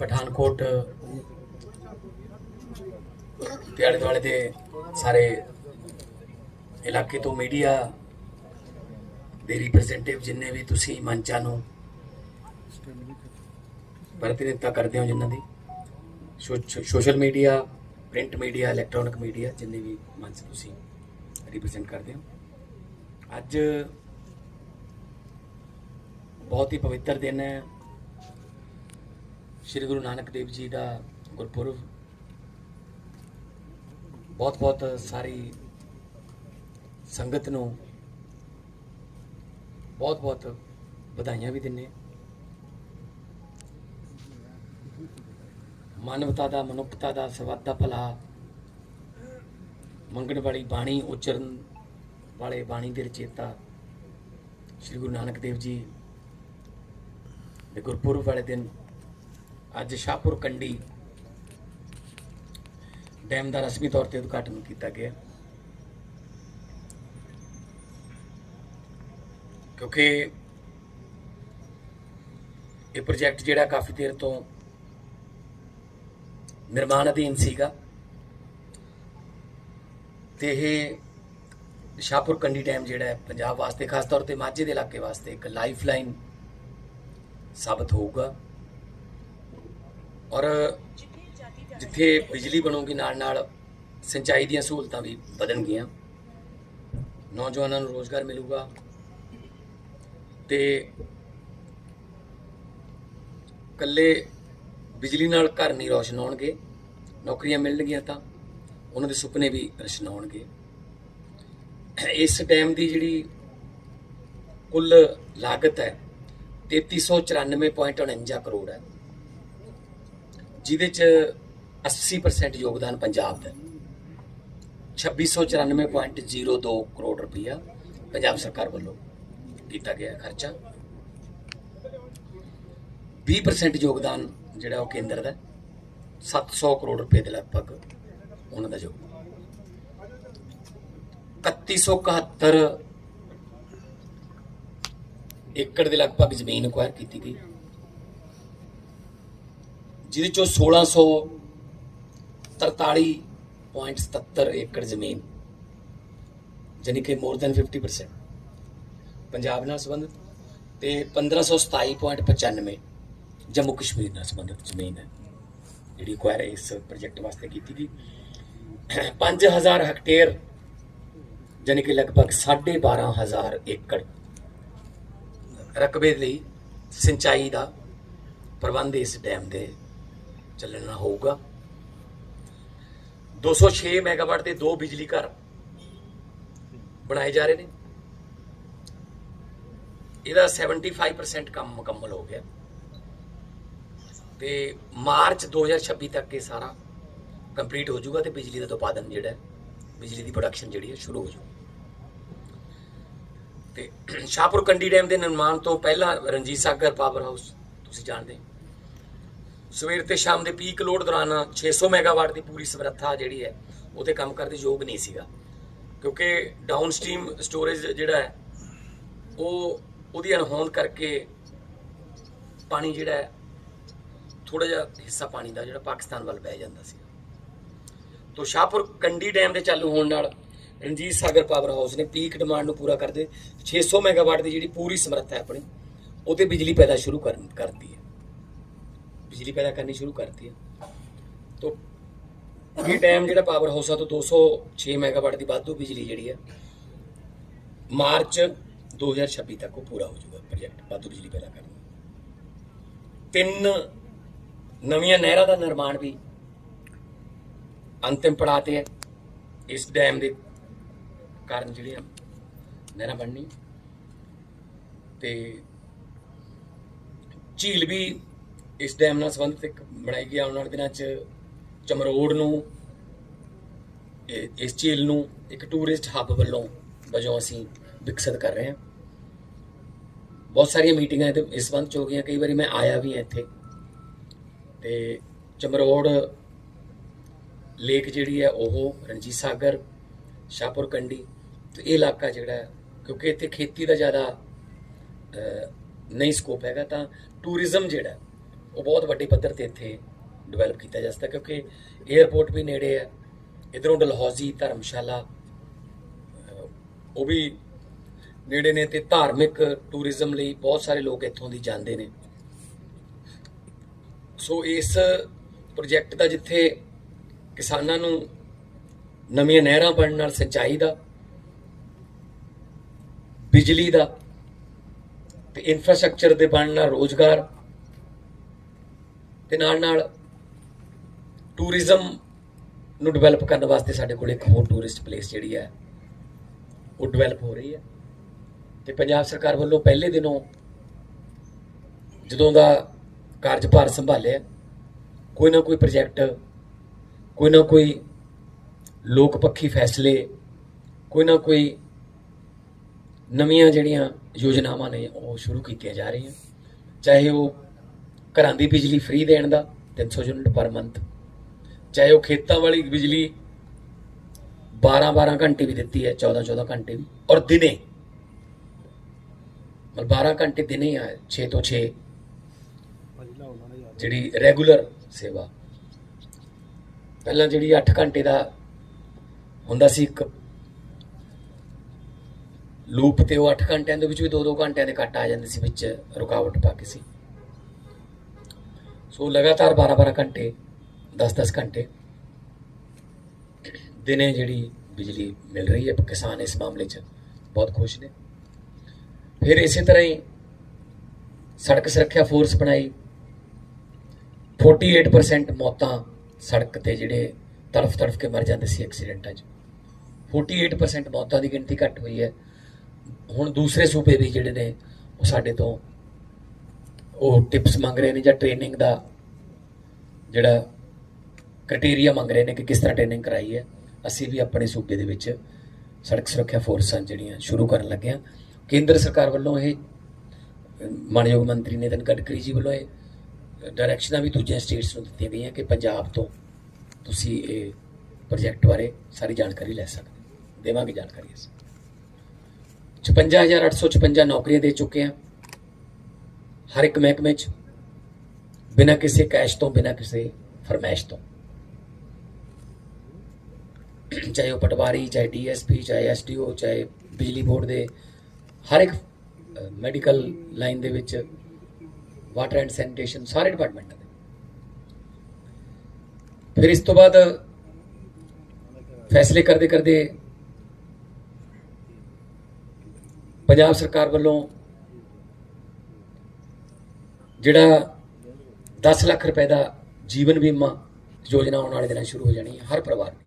ਪਠਾਨਕੋਟ ਤੇ ਆਲੇ ਦੁਆਲੇ ਦੇ ਸਾਰੇ ਇਲਾਕੇ ਤੋਂ ਮੀਡੀਆ ਦੇ ਰਿਪਰੈਜ਼ੈਂਟੇਟਿਵ ਜਿੰਨੇ ਵੀ ਤੁਸੀਂ ਮੰਚਾਂ ਨੂੰ ਪ੍ਰਤੀਨਿਧਤਾ ਕਰਦੇ ਹੋ ਜਿਨ੍ਹਾਂ ਦੀ ਸੋ- social media print media electronic media ਜਿੰਨੇ ਵੀ ਮੰਚ ਤੁਸੀਂ ਰਿਪਰੈਜ਼ੈਂਟ ਕਰਦੇ ਹੋ। ਅੱਜ ਬਹੁਤ ਹੀ ਪਵਿੱਤਰ ਦਿਨ ਹੈ। ਸ੍ਰੀ ਗੁਰੂ ਨਾਨਕ ਦੇਵ ਜੀ ਦਾ ਗੁਰਪੁਰਬ। ਬਹੁਤ ਬਹੁਤ ਸਾਰੀ ਸੰਗਤ ਨੂੰ ਬਹੁਤ ਬਹੁਤ ਵਧਾਈਆਂ ਵੀ ਦਿੰਨੇ ਮਾਨਵਤਾ ਦਾ, ਮਨੁੱਖਤਾ ਦਾ ਸਰਬੱਤ ਦਾ ਭਲਾ ਮੰਗਣ ਵਾਲੀ ਬਾਣੀ, ਉਚਰਨ ਵਾਲੇ ਬਾਣੀ ਦੇ ਰਚੇਤਾ ਸ੍ਰੀ ਗੁਰੂ ਨਾਨਕ ਦੇਵ ਜੀ ਦੇ ਗੁਰਪੁਰਬ ਵਾਲੇ ਦਿਨ ਅੱਜ ਸ਼ਾਹਪੁਰ ਕੰਡੀ ਡੈਮ ਦਾ ਰਸਮੀ ਤੌਰ ਤੇ ਉਦਘਾਟਨ ਕੀਤਾ ਗਿਆ। ਕਿਉਂਕਿ ਇਹ ਪ੍ਰੋਜੈਕਟ ਜਿਹੜਾ ਕਾਫੀ ਦੇਰ ਤੋਂ ਨਿਰਮਾਣ ਅਧੀਨ ਸੀਗਾ ਤੇ ਇਹ ਸ਼ਾਹਪੁਰ ਕੰਡੀ ਡੈਮ ਜਿਹੜਾ ਹੈ, ਪੰਜਾਬ ਵਾਸਤੇ, ਖਾਸ ਤੌਰ ਤੇ ਮਾਝੇ ਦੇ ਇਲਾਕੇ ਵਾਸਤੇ ਇੱਕ ਲਾਈਫਲਾਈਨ ਸਾਬਤ ਹੋਊਗਾ। ਔਰ ਜਿੱਥੇ ਬਿਜਲੀ ਬਣੂਗੀ ਨਾਲ ਨਾਲ ਸਿੰਚਾਈ ਦੀਆਂ ਸਹੂਲਤਾਂ ਵੀ ਵਧਣਗੀਆਂ। ਨੌਜਵਾਨਾਂ ਨੂੰ ਰੋਜ਼ਗਾਰ ਮਿਲੂਗਾ ਤੇ ਕੱਲੇ ਬਿਜਲੀ ਨਾਲ ਘਰ ਨਹੀਂ ਰੋਸ਼ਨ ਹੋਣਗੇ, ਨੌਕਰੀਆਂ ਮਿਲਣਗੀਆਂ ਤਾਂ ਉਹਨਾਂ ਦੇ ਸੁਪਨੇ ਵੀ ਰਸ਼ਨਾਉਣਗੇ ਇਸ ਡੈਮ ਦੀ ਜਿਹੜੀ ਕੁੱਲ ਲਾਗਤ ਹੈ 3394.49 ਕਰੋੜ ਹੈ। ਜਿਹਦੇ ਚ 80% ਯੋਗਦਾਨ ਪੰਜਾਬ ਦਾ ਹੈ। 2694.02 ਕਰੋੜ ਰੁਪਇਆ ਪੰਜਾਬ ਸਰਕਾਰ ਵੱਲੋਂ ਕੀਤਾ ਗਿਆ ਖਰਚਾ 20% ਯੋਗਦਾਨ ਜਿਹੜਾ ਉਹ ਕੇਂਦਰ ਦਾ ਹੈ। 700 ਕਰੋੜ ਰੁਪਏ ਦੇ ਲਗਭਗ ਉਹਨਾਂ ਦਾ ਯੋਗਦਾਨ 3171 ਏਕੜ ਦੇ ਲਗਭਗ ਜ਼ਮੀਨ ਅਕਵਾਇਰ ਕੀਤੀ ਗਈ ਜਿਹਦੇ ਚੋਂ 1643.77 ਏਕੜ ਜ਼ਮੀਨ ਜਾਨੀ ਕਿ ਮੋਰ ਦੈਨ 50% ਪੰਜਾਬ ਨਾਲ ਸੰਬੰਧਿਤ ਤੇ 1527.95 ਜੰਮੂ ਕਸ਼ਮੀਰ ਨਾਲ ਸੰਬੰਧਿਤ ਜ਼ਮੀਨ ਹੈ, ਜਿਹੜੀ ਕੁਆਇਰ ਇਸ ਪ੍ਰੋਜੈਕਟ ਵਾਸਤੇ ਕੀਤੀ ਗਈ। 5000 ਹੈਕਟੇਅਰ ਜਾਨੀ ਕਿ ਲਗਭਗ 12500 ਏਕੜ ਰਕਬੇ ਲਈ ਸਿੰਚਾਈ ਦਾ ਪ੍ਰਬੰਧ ਇਸ ਡੈਮ ਦੇ ਚੱਲਣਾ ਹੋਊਗਾ। 206 ਮੈਗਾਵਾਟ ਦੇ ਦੋ ਬਿਜਲੀ ਘਰ ਬਣਾਏ ਜਾ ਰਹੇ ਨੇ। ਇਹਦਾ 75% ਕੰਮ ਮੁਕੰਮਲ ਹੋ ਗਿਆ। ਤੇ ਮਾਰਚ 2026 ਤੱਕ ਇਹ ਸਾਰਾ ਕੰਪਲੀਟ ਹੋ ਜਾਊਗਾ ਤੇ ਬਿਜਲੀ ਦਾ ਉਤਪਾਦਨ ਜਿਹੜਾ ਬਿਜਲੀ ਦੀ ਪ੍ਰੋਡਕਸ਼ਨ ਜਿਹੜੀ ਹੈ ਸ਼ੁਰੂ ਹੋ ਜਾਊਗੀ ਤੇ ਸ਼ਾਹਪੁਰ ਕੰਡੀ ਡੈਮ ਦੇ ਨਿਰਮਾਣ ਤੋਂ ਪਹਿਲਾਂ ਰਣਜੀਤ ਸਾਗਰ ਪਾਵਰ ਹਾਊਸ ਤੁਸੀਂ ਜਾਣਦੇ ਸਵੇਰ ਤੇ ਸ਼ਾਮ ਦੇ ਪੀਕ ਲੋਡ ਦੌਰਾਨ 600 ਮੈਗਾਵਾਟ ਦੀ ਪੂਰੀ ਸਮਰੱਥਾ ਜਿਹੜੀ ਹੈ ਉਹ ਤੇ ਕੰਮ ਕਰਨ ਦੇ ਯੋਗ ਨਹੀਂ ਸੀਗਾ। ਕਿਉਂਕਿ ਡਾਊਨ ਸਟ੍ਰੀਮ ਸਟੋਰੇਜ ਜਿਹੜਾ ਹੈ, ਉਹ ਉਹਦੀ ਅਣਹੋਂਦ ਕਰਕੇ ਪਾਣੀ ਜਿਹੜਾ ਹੈ ਥੋੜਾ ਜਿਹਾ ਹਿੱਸਾ ਪਾਣੀ ਦਾ ਜਿਹੜਾ ਪਾਕਿਸਤਾਨ ਵੱਲ ਵਹਿ ਜਾਂਦਾ ਸੀ। ਤੋਂ ਸ਼ਾਹਪੁਰ ਕੰਡੀ ਡੈਮ ਦੇ ਚਾਲੂ ਹੋਣ ਨਾਲ ਰਣਜੀਤ ਸਾਗਰ ਪਾਵਰ ਹਾਊਸ ਨੇ ਪੀਕ ਡਿਮਾਂਡ ਨੂੰ ਪੂਰਾ ਕਰਦੇ 600 ਮੈਗਾਵਾਟ ਦੀ ਜਿਹੜੀ ਪੂਰੀ ਸਮਰੱਥਾ ਹੈ ਆਪਣੀ ਉਹ ਤੇ ਬਿਜਲੀ ਪੈਦਾ ਸ਼ੁਰੂ ਕਰਨ ਕਰਦੀ ਹੈ। ਬਿਜਲੀ ਪੈਦਾ ਕਰਨੀ ਸ਼ੁਰੂ ਕਰਤੀ ਹੈ ਤੋਂ ਇਹ ਡੈਮ ਜਿਹੜਾ ਪਾਵਰ ਹਾਊਸ ਆ, ਤੋਂ 206 ਮੈਗਾਵਾਟ ਦੀ ਵਾਧੂ ਬਿਜਲੀ ਜਿਹੜੀ ਹੈ ਮਾਰਚ 2026 ਤੱਕ ਉਹ ਪੂਰਾ ਹੋ ਜਾਊਗਾ ਪ੍ਰੋਜੈਕਟ ਵਾਧੂ ਬਿਜਲੀ ਪੈਦਾ ਕਰਨ ਤਿੰਨ ਨਵੀਆਂ ਨਹਿਰਾਂ ਦਾ ਨਿਰਮਾਣ ਵੀ ਅੰਤਿਮ ਪੜਾਅ ਤੇ ਹੈ। ਇਸ ਡੈਮ ਦੇ ਕਾਰਨ ਜਿਹੜੀਆਂ ਨਹਿਰਾਂ ਬਣਨੀ ਤੇ ਝੀਲ ਵੀ ਇਸ ਡੈਮ ਨਾਲ ਸੰਬੰਧਿਤ ਇੱਕ ਬਣਾਈ ਗਈ ਆਉਣ ਵਾਲੇ ਦਿਨਾਂ 'ਚ ਚਮਰੋੜ ਨੂੰ ਇਸ ਝੀਲ ਨੂੰ ਇੱਕ ਟੂਰਿਸਟ ਹੱਬ ਵੱਲੋਂ ਵਜੋਂ ਅਸੀਂ ਵਿਕਸਿਤ ਕਰ ਰਹੇ ਹਾਂ। ਬਹੁਤ ਸਾਰੀਆਂ ਮੀਟਿੰਗਾਂ ਇਹਦੇ ਇਸ ਸੰਬੰਧ 'ਚ ਹੋ ਗਈਆਂ। ਕਈ ਵਾਰੀ ਮੈਂ ਆਇਆ ਵੀ ਹਾਂ ਇੱਥੇ। ਤੇ ਚਮਰੋੜ ਲੇਕ ਜਿਹੜੀ ਹੈ ਉਹ ਰਣਜੀਤ ਸਾਗਰ, ਸ਼ਾਹਪੁਰ ਕੰਡੀ ਤੇ ਇਹ ਇਲਾਕਾ ਜਿਹੜਾ ਕਿਉਂਕਿ ਇੱਥੇ ਖੇਤੀ ਦਾ ਜ਼ਿਆਦਾ ਨਹੀਂ ਸਕੋਪ ਹੈਗਾ, ਤਾਂ ਟੂਰਿਜ਼ਮ ਜਿਹੜਾ ਉਹ ਬਹੁਤ ਵੱਡੇ ਪੱਧਰ ਤੇ ਇੱਥੇ ਡਿਵੈਲਪ ਕੀਤਾ ਜਾ ਸਕਦਾ, ਕਿਉਂਕਿ 에ਅਰਪੋਰਟ ਵੀ ਨੇੜੇ ਹੈ, ਇਧਰੋਂ ਡਲਹੌਜ਼ੀ ਧਰਮਸ਼ਾਲਾ ਉਹ ਵੀ ਨੇੜੇ ਨੇ ਤੇ ਧਾਰਮਿਕ ਟੂਰਿਜ਼ਮ ਲਈ ਬਹੁਤ ਸਾਰੇ ਲੋਕ ਇੱਥੋਂ ਦੀ ਜਾਂਦੇ ਨੇ। ਸੋ ਇਸ ਪ੍ਰੋਜੈਕਟ ਦਾ ਜਿੱਥੇ ਕਿਸਾਨਾਂ ਨੂੰ ਨਵੀਆਂ ਨਹਿਰਾਂ ਬਣਨ ਨਾਲ ਸਿੰਚਾਈ ਦਾ, ਬਿਜਲੀ ਦਾ ਤੇ ਇਨਫਰਾਸਟ੍ਰਕਚਰ ਦੇ ਬਣਨ ਨਾਲ ਰੋਜ਼ਗਾਰ ਤੇ ਨਾਲ ਨਾਲ ਟੂਰਿਜ਼ਮ ਨੂੰ ਡਿਵੈਲਪ ਕਰਨ ਵਾਸਤੇ ਸਾਡੇ ਕੋਲ ਇੱਕ ਹੋਰ ਟੂਰਿਸਟ ਪਲੇਸ ਜਿਹੜੀ ਹੈ, ਉਹ ਡਿਵੈਲਪ ਹੋ ਰਹੀ ਹੈ। ਤੇ ਪੰਜਾਬ ਸਰਕਾਰ ਵੱਲੋਂ ਪਹਿਲੇ ਦਿਨੋਂ ਜਦੋਂ ਦਾ ਕਾਰਜਭਾਰ ਸੰਭਾਲਿਆ, ਕੋਈ ਨਾ ਕੋਈ ਪ੍ਰੋਜੈਕਟ ਕੋਈ ਨਾ ਕੋਈ ਲੋਕ ਪੱਖੀ ਫੈਸਲੇ, ਕੋਈ ਨਾ ਕੋਈ ਨਵੀਆਂ ਜਿਹੜੀਆਂ ਯੋਜਨਾਵਾਂ ਨੇ ਉਹ ਸ਼ੁਰੂ ਕੀਤੀਆਂ ਜਾ ਰਹੀਆਂ। ਚਾਹੇ ਉਹ ਘਰਾਂ ਦੀ ਬਿਜਲੀ ਫ੍ਰੀ ਦੇਣ ਦਾ 300 ਯੂਨਿਟ ਪਰ ਮੰਥ ਚਾਹੇ ਉਹ ਖੇਤਾਂ ਵਾਲੀ ਬਿਜਲੀ 12 12 ਘੰਟੇ ਵੀ ਦਿੱਤੀ ਹੈ 14 14 ਘੰਟੇ ਵੀ, ਔਰ ਦਿਨੇ। ਮਤਲਬ 12 ਘੰਟੇ ਦਿਨੇ ਆ 6 ਤੋਂ 6 ਜਿਹੜੀ ਰੈਗੂਲਰ ਸੇਵਾ। ਪਹਿਲਾਂ ਜਿਹੜੀ 8 ਘੰਟੇ ਦਾ ਹੁੰਦਾ ਸੀ ਇੱਕ ਲੂਪ ਤੇ ਉਹ 8 ਘੰਟਿਆਂ ਦੇ ਵਿੱਚ ਵੀ 2-2 ਘੰਟਿਆਂ ਦੇ ਕੱਟ ਆ ਜਾਂਦੇ ਸੀ ਵਿੱਚ, ਰੁਕਾਵਟ ਪਾ ਕੇ ਸੀ। ਸੋ ਲਗਾਤਾਰ 12-12 ਘੰਟੇ 10-10 ਘੰਟੇ ਦਿਨੇ ਜਿਹੜੀ ਬਿਜਲੀ ਮਿਲ ਰਹੀ ਹੈ ਕਿਸਾਨ ਇਸ ਮਾਮਲੇ 'ਚ ਬਹੁਤ ਖੁਸ਼ ਨੇ। ਫਿਰ ਇਸੇ ਤਰ੍ਹਾਂ ਹੀ ਸੜਕ ਸੁਰੱਖਿਆ ਫੋਰਸ ਬਣਾਈ। 48% ਮੌਤਾਂ ਸੜਕ ਤੇ ਜਿਹੜੇ ਤੜਫ ਤੜਫ ਕੇ ਮਰ ਜਾਂਦੇ ਸੀ ਐਕਸੀਡੈਂਟਾਂ 'ਚ। 48% ਮੌਤਾਂ ਦੀ ਗਿਣਤੀ ਘਟ ਹੋਈ ਹੈ। ਹੁਣ ਦੂਸਰੇ ਸੂਬੇ ਵੀ ਜਿਹੜੇ ਨੇ ਉਹ ਸਾਡੇ ਤੋਂ ਉਹ ਟਿਪਸ ਮੰਗ ਰਹੇ ਨੇ ਜਾਂ ਟ੍ਰੇਨਿੰਗ ਦਾ ਜਿਹੜਾ ਕ੍ਰਾਈਟੇਰੀਆ ਮੰਗ ਰਹੇ ਨੇ ਕਿ ਕਿਸ ਤਰ੍ਹਾਂ ਟ੍ਰੇਨਿੰਗ ਕਰਾਈ ਹੈ, ਅਸੀਂ ਵੀ ਆਪਣੇ ਸੂਬੇ ਦੇ ਵਿੱਚ ਸੜਕ ਸੁਰੱਖਿਆ ਫੋਰਸਾਂ ਜਿਹੜੀਆਂ ਸ਼ੁਰੂ ਕਰਨ ਲੱਗੇ ਹਾਂ। ਕੇਂਦਰ ਸਰਕਾਰ ਵੱਲੋਂ ਇਹ, ਮਾਨਯੋਗ ਮੰਤਰੀ ਨਿਤਨ ਗਡਕਰੀ ਜੀ ਵੱਲੋਂ ਇਹ ਡਾਇਰੈਕਸ਼ਨਾਂ ਵੀ ਦੂਜੀਆਂ ਸਟੇਟਸ ਨੂੰ ਦਿੱਤੀਆਂ ਗਈਆਂ ਕਿ ਪੰਜਾਬ ਤੋਂ ਤੁਸੀਂ ਇਹ ਪ੍ਰੋਜੈਕਟ ਬਾਰੇ ਸਾਰੀ ਜਾਣਕਾਰੀ ਲੈ ਸਕਦੇ ਦੇਵਾਂਗੇ ਜਾਣਕਾਰੀ ਅਸੀਂ। 56856 ਨੌਕਰੀਆਂ ਦੇ ਚੁੱਕੇ ਹਾਂ। ਹਰ ਇੱਕ ਮਹਿਕਮੇ 'ਚ ਬਿਨਾਂ ਕਿਸੇ ਕੈਸ਼ ਤੋਂ, ਬਿਨਾਂ ਕਿਸੇ ਫਰਮਾਇਸ਼ ਤੋਂ। ਚਾਹੇ ਉਹ ਪਟਵਾਰੀ, ਚਾਹੇ ਡੀਐਸਪੀ, ਚਾਹੇ ਐਸਡੀਓ, ਚਾਹੇ ਬਿਜਲੀ ਬੋਰਡ ਦੇ, ਹਰ ਇੱਕ ਮੈਡੀਕਲ ਲਾਈਨ ਦੇ ਵਿੱਚ ਵਾਟਰ ਐਂਡ ਸੈਨੀਟੇਸ਼ਨ ਸਾਰੇ ਡਿਪਾਰਟਮੈਂਟ ਦੇ। ਫਿਰ ਇਸ ਤੋਂ ਬਾਅਦ ਫੈਸਲੇ ਕਰਦੇ ਕਰਦੇ ਪੰਜਾਬ ਸਰਕਾਰ ਵੱਲੋਂ ਜਿਹੜਾ 10 ਲੱਖ ਰੁਪਏ ਦਾ ਜੀਵਨ ਬੀਮਾ ਯੋਜਨਾ ਆਉਣ ਵਾਲੇ ਦਿਨਾਂ ਸ਼ੁਰੂ ਹੋ ਜਾਣੀ ਹੈ, ਹਰ ਪਰਿਵਾਰ ਲਈ